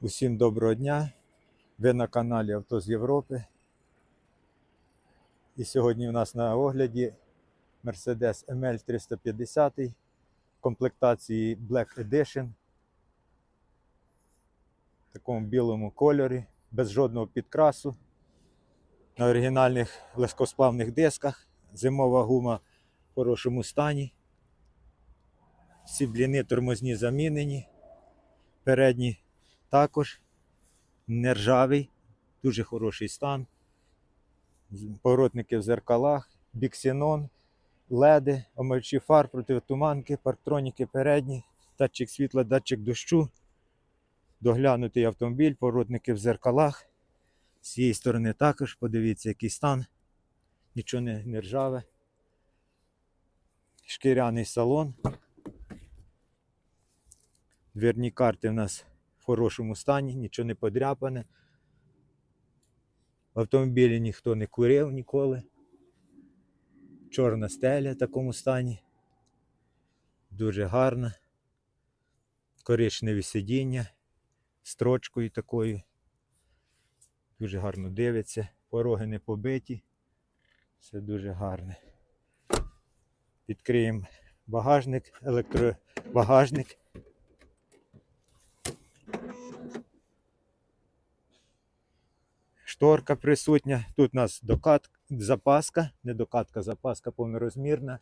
Усім доброго дня. Ви на каналі Авто з Європи. І сьогодні у нас на огляді Mercedes ML 350 комплектації Black Edition в такому білому кольорі, без жодного підкрасу. На оригінальних легкосплавних дисках. Зимова гума в хорошому стані. Всі бліни тормозні замінені. Передні також нержавий, дуже хороший стан. Поворотники в зеркалах, біксенон, леди, омивачі фар, протитуманки, парктроніки передні, датчик світла, датчик дощу, доглянутий автомобіль, поворотники в зеркалах. З цієї сторони також, подивіться, який стан. Нічого не, не ржаве. Шкіряний салон. Дверні карти в нас хорошому стані, нічого не подряпане. В автомобілі ніхто не курив ніколи. Чорна стеля в такому стані. Дуже гарна. Коричневі сидіння строчкою такою. Дуже гарно дивиться. Пороги не побиті. Все дуже гарне. Відкриємо багажник, електробагажник. Шторка присутня. Тут у нас докат, запаска, не докатка, запаска повнорозмірна.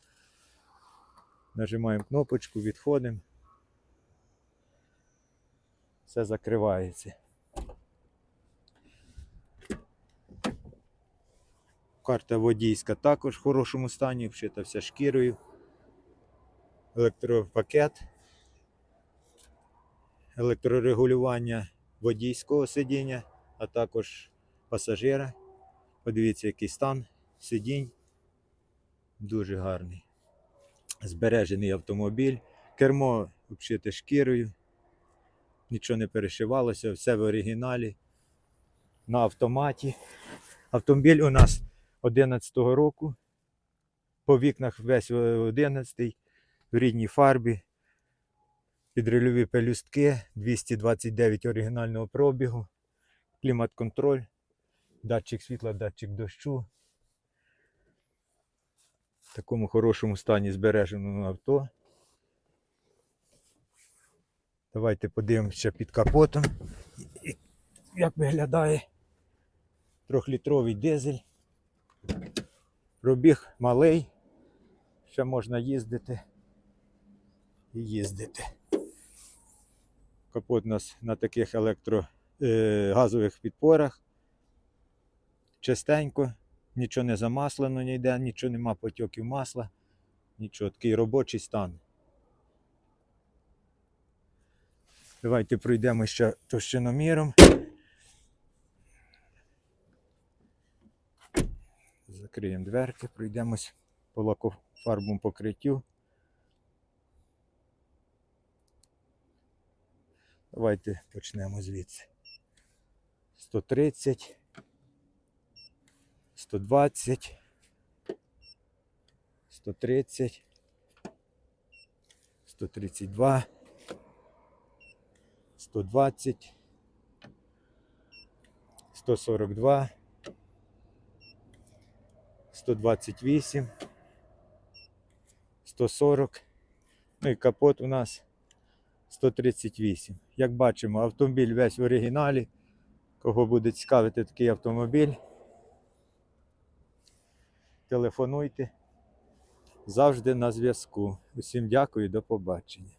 Нажимаємо кнопочку, відходимо. Все закривається. Карта водійська також в хорошому стані, вшита вся шкірою. Електропакет. Електрорегулювання водійського сидіння, а також пасажира. Подивіться, який стан сидінь. Дуже гарний. Збережений автомобіль. Кермо обшите шкірою. Нічого не перешивалося, все в оригіналі. На автоматі. Автомобіль у нас 11-го року. По вікнах весь 11-й, в рідній фарбі. Підрильові пелюстки, 229 оригінального пробігу, клімат-контроль, датчик світла, датчик дощу. В такому хорошому стані збереженому авто. Давайте подивимося під капотом, як виглядає трьохлітровий дизель. Пробіг малий, ще можна їздити і їздити. Капот у нас на таких електро е, газових підпорах. Чистенько, нічого не замаслено ніде, нічого нема потьоків масла, нічого, такий робочий стан. Давайте пройдемо ще товщиноміром. Закриємо дверки, пройдемось по лакофарбовому покриттю. Давайте почнемо звідси. 130, 120, 130, 132, 120, 142, 128, 140. Ну і капот у нас 138. Як бачимо, автомобіль весь в оригіналі. Кого буде цікавити такий автомобіль, телефонуйте. Завжди на зв'язку. Усім дякую, до побачення.